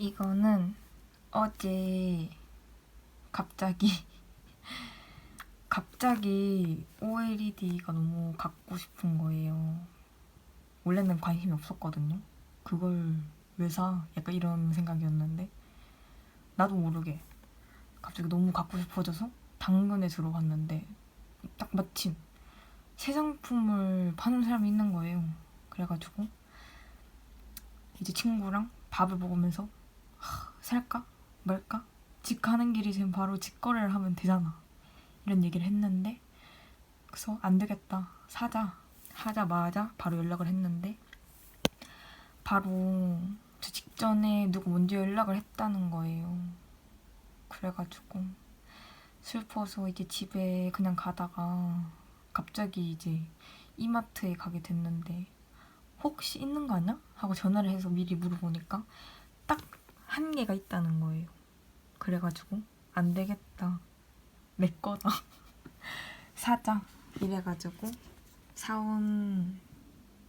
이거는 어제 갑자기 갑자기 OLED가 너무 갖고 싶은 거예요. 원래는 관심이 없었거든요. 그걸 왜 사? 약간 이런 생각이었는데 나도 모르게 갑자기 너무 갖고 싶어져서 당근에 들어갔는데 딱 마침 새 상품을 파는 사람이 있는 거예요. 그래가지고 이제 친구랑 밥을 먹으면서 하, 살까? 말까? 집 가는 길이 지금 바로 직거래를 하면 되잖아. 이런 얘기를 했는데 그래서 안 되겠다. 사자. 하자마자 바로 연락을 했는데 바로 저 직전에 누구 먼저 연락을 했다는 거예요. 그래가지고 슬퍼서 이제 집에 그냥 가다가 갑자기 이제 이마트에 가게 됐는데 혹시 있는 거 아니야? 하고 전화를 해서 미리 물어보니까 딱 한 개가 있다는 거예요. 그래가지고 안 되겠다. 내 거다. 사자. 이래가지고 사온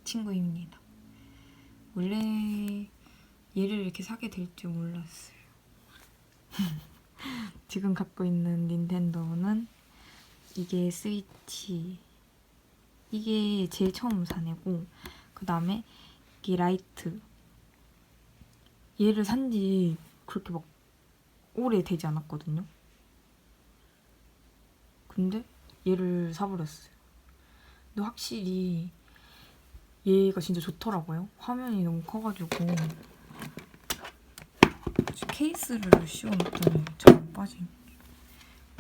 친구입니다. 원래 얘를 이렇게 사게 될 줄 몰랐어요. 지금 갖고 있는 닌텐도는 이게 스위치. 이게 제일 처음 산 애고 그 다음에 이게 라이트. 얘를 산 지 그렇게 막 오래 되지 않았거든요. 근데 얘를 사버렸어요. 근데 확실히 얘가 진짜 좋더라고요. 화면이 너무 커가지고 케이스를 씌워놨더니 잘안 빠지네.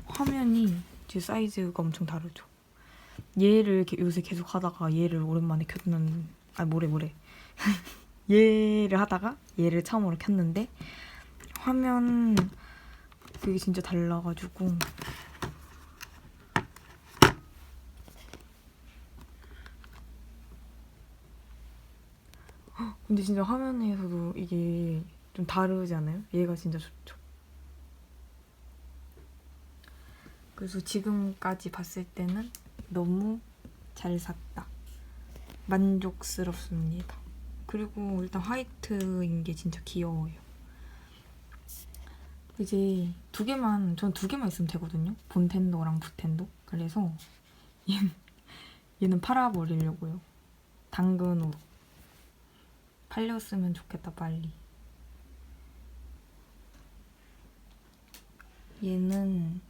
화면이 제 사이즈가 엄청 다르죠. 얘를 요새 계속 하다가 얘를 오랜만에 켰는 아 뭐래 뭐래 얘를 하다가 얘를 처음으로 켰는데 화면 그게 진짜 달라가지고 헉, 근데 진짜 화면에서도 이게 좀 다르지 않아요? 얘가 진짜 좋죠. 그래서 지금까지 봤을 때는 너무 잘 샀다. 만족스럽습니다. 그리고 일단 화이트인 게 진짜 귀여워요. 이제 두 개만, 전 두 개만 있으면 되거든요. 본텐도랑 부텐도. 그래서 얘는, 얘는 팔아버리려고요. 당근으로. 팔렸으면 좋겠다, 빨리. 얘는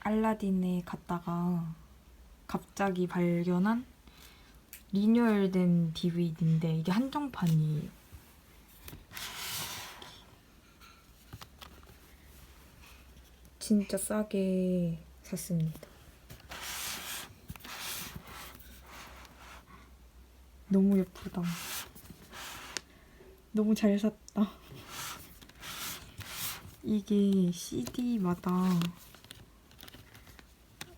알라딘에 갔다가 갑자기 발견한 리뉴얼된 DVD인데 이게 한정판이에요. 진짜 싸게 샀습니다. 너무 예쁘다. 너무 잘 샀다. 이게 CD마다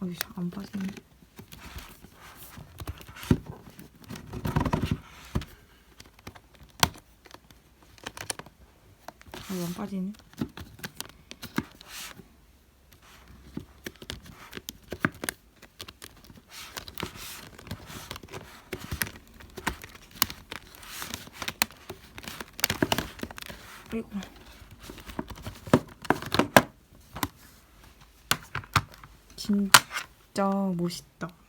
어이 잘안 빠지네. 아, 안 빠지네. 아이고. 진짜 멋있다.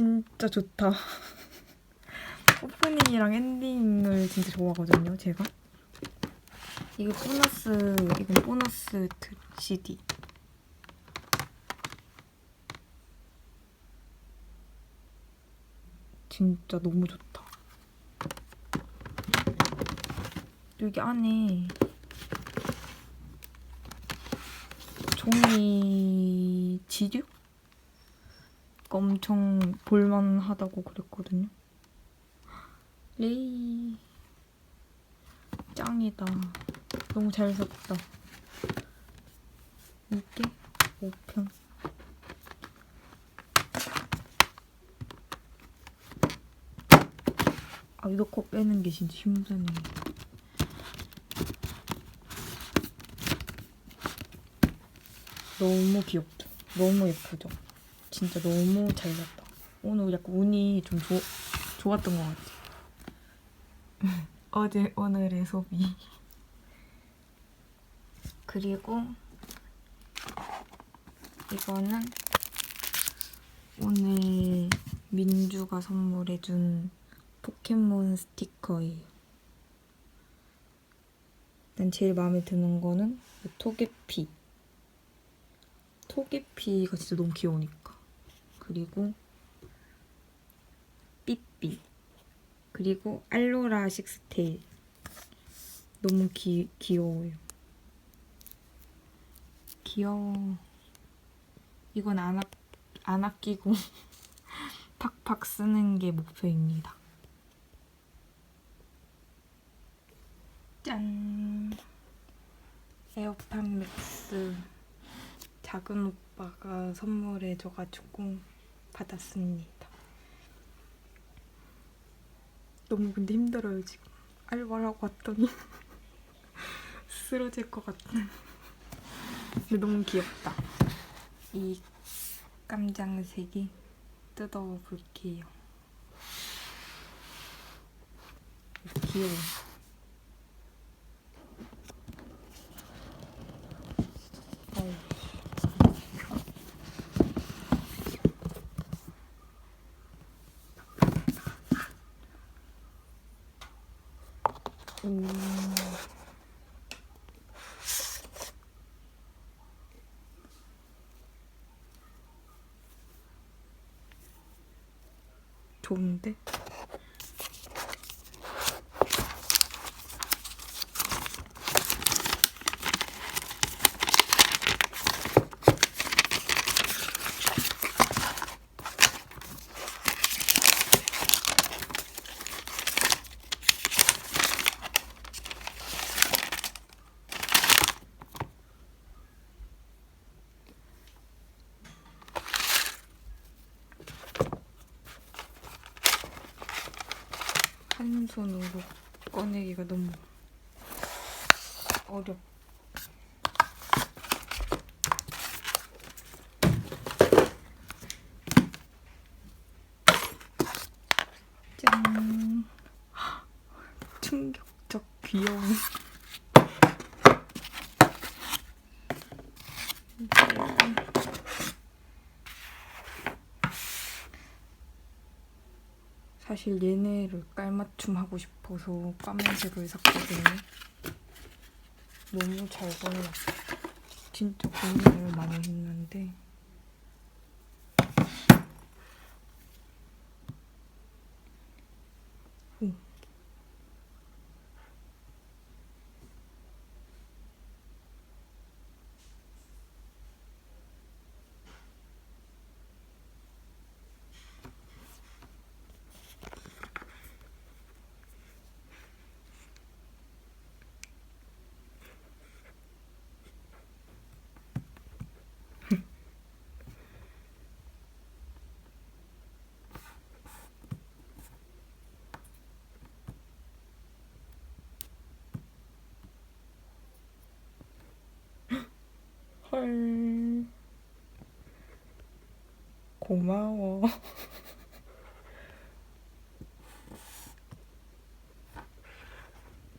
진짜 좋다. 오프닝이랑 엔딩을 진짜 좋아하거든요, 제가. 이게 보너스, 이건 보너스 트- CD. 진짜 너무 좋다. 여기 안에 종이 지류? 엄청 볼만하다고 그랬거든요. 레이 짱이다. 너무 잘 샀다. 이게 5편. 아 이거 거 빼는 게 진짜 힘드네. 너무 귀엽죠? 너무 예쁘죠? 진짜 너무 잘 샀다. 오늘 약간 운이 좀 좋, 좋았던 것 같아. 어제 오늘의 소비. 그리고 이거는 오늘 민주가 선물해준 포켓몬 스티커예요. 일단 제일 마음에 드는 거는 이 토게피. 토게피가 진짜 너무 귀여우니까. 그리고 삐삐. 그리고 알로라 식스테일. 너무 기, 귀여워요. 귀여워. 이건 안, 아, 안 아끼고 팍팍 쓰는 게 목표입니다. 짠! 에어팟 맥스 작은 오빠가 선물해줘가지고 받았습니다. 너무 근데 힘들어요 지금. 알바라고 왔더니 쓰러질 것 같은. 근데 너무 귀엽다. 이 깜장색이 뜯어 볼게요. 귀여워. 좋은데? 한 손으로 꺼내기가 너무 어렵. 짠. 충격적 귀여움. 사실 얘네를 깔맞춤 하고 싶어서 까만색을 샀거든요. 너무 잘 골랐어. 진짜 고민을 많이 했는데. 헐. 고마워.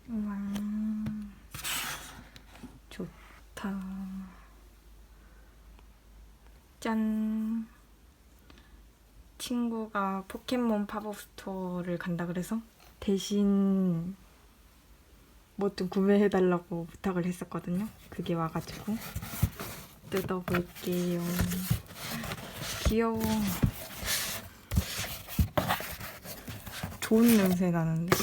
와. 좋다. 짠. 친구가 포켓몬 팝업 스토어를 간다 그래서 대신 뭐 좀 구매해달라고 부탁을 했었거든요. 그게 와가지고 뜯어볼게요. 귀여워. 좋은 냄새 나는데.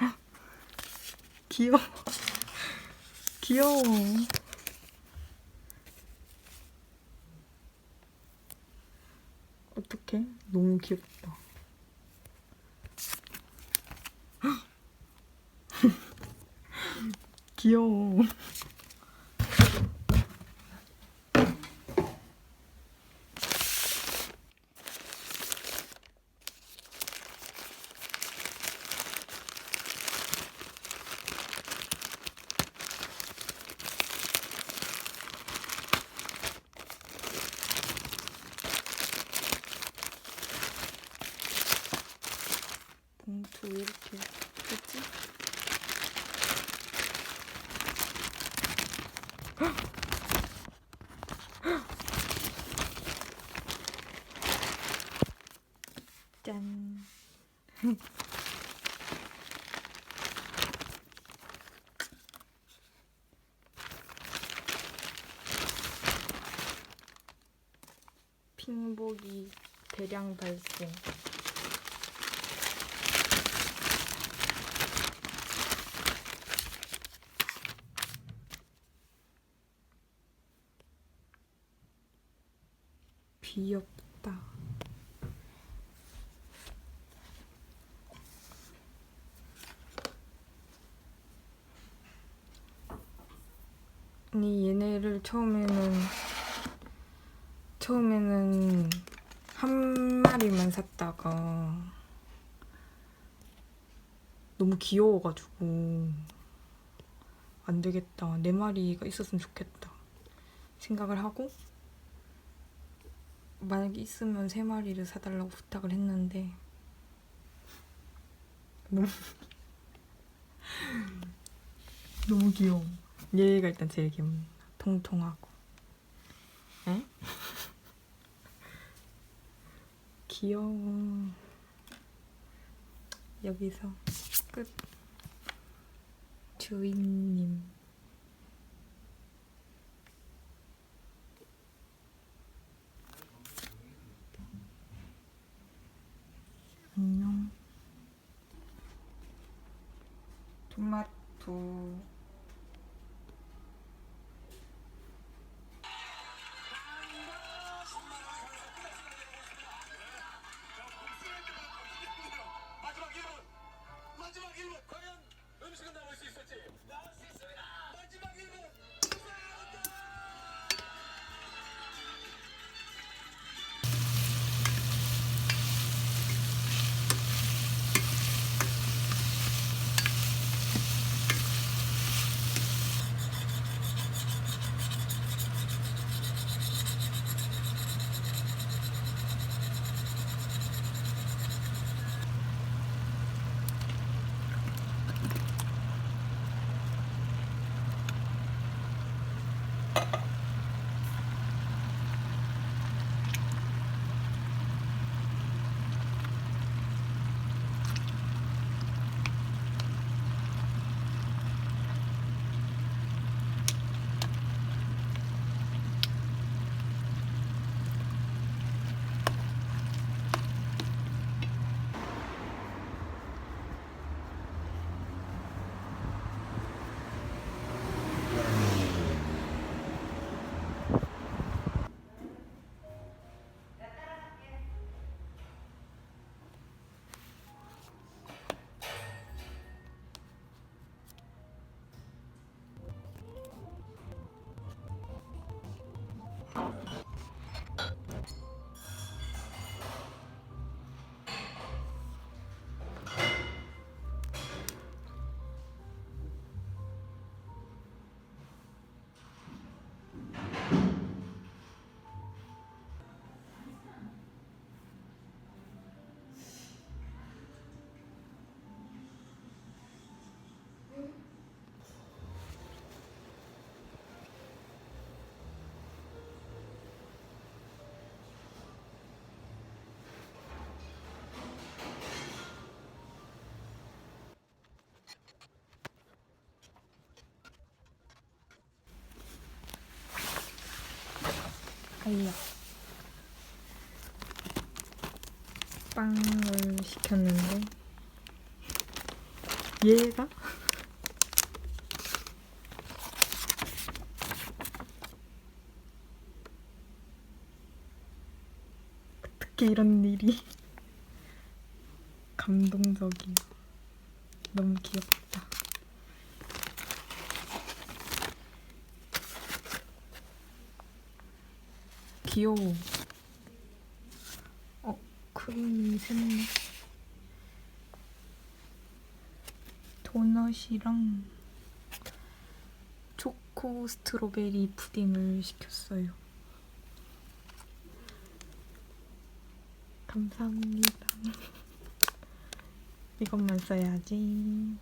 헉! 귀여워. 귀여워. 어떡해? 너무 귀엽다. 귀여워. 짠. 핑복이 대량 발송. 귀엽다. 아니 얘네를 처음에는 처음에는 한 마리만 샀다가 너무 귀여워가지고 안 되겠다 네 마리가 있었으면 좋겠다 생각을 하고 만약에 있으면 세 마리를 사달라고 부탁을 했는데 너무 너무 귀여워. 얘가 일단 제일 귀엽네. 통통하고. 에? 귀여워. 여기서 끝. 주인님. 안녕. 토 아이야. 빵을 시켰는데 얘가 어떻게 이런 일이 감동적이야. 너무 귀엽다. 귀여워. 어, 크림이 샜네. 도넛이랑 초코 스트로베리 푸딩을 시켰어요. 감사합니다. 이것만 써야지.